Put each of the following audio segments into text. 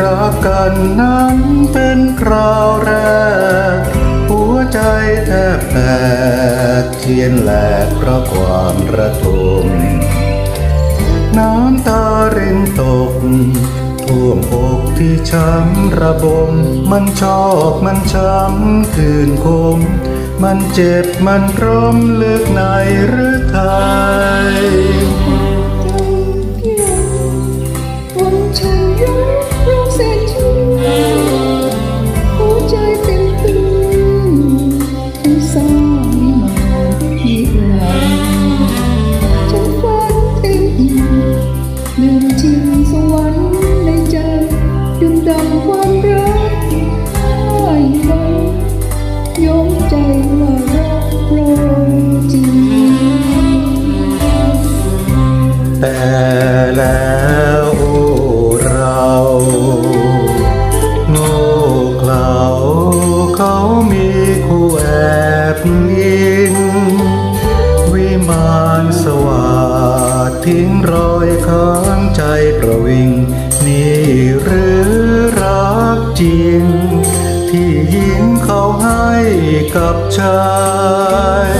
รักกันนั้นเป็นคราวแรก หัวใจแทบแตกเทียนแหลกเพราะความระทมน้ำตารินตก ท่วมอกที่ช้ำระบม มันชอกมันช้ำคืนคม มันเจ็บมันร้มลึกในหรือไท ฉันสร้างวิมานที่ไหลฉันฝันเต็มอิ่มลืมชิมส อบยิงวิมานสว่างทิ้งรอยค้างใจประวิง นี่หรือรักจริง ที่หญิงเขาให้กับชาย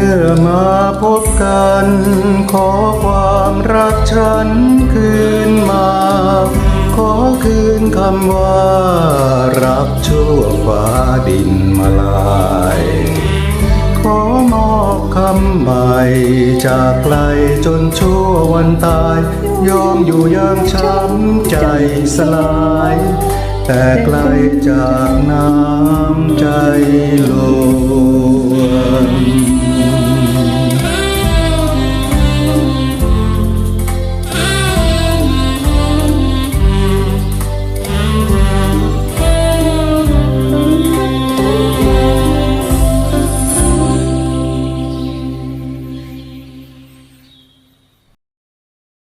มื่อมาพบกัน ขอความรักฉันคืนมา ขอคืนคำว่า รักชั่วฟ้าดินมาลาย ขอมอบคำใหม่จากไกลจนชั่ววันตาย ยอมอยู่อยังช้ำใจสลาย แต่ไกลจากน้ำใจลวน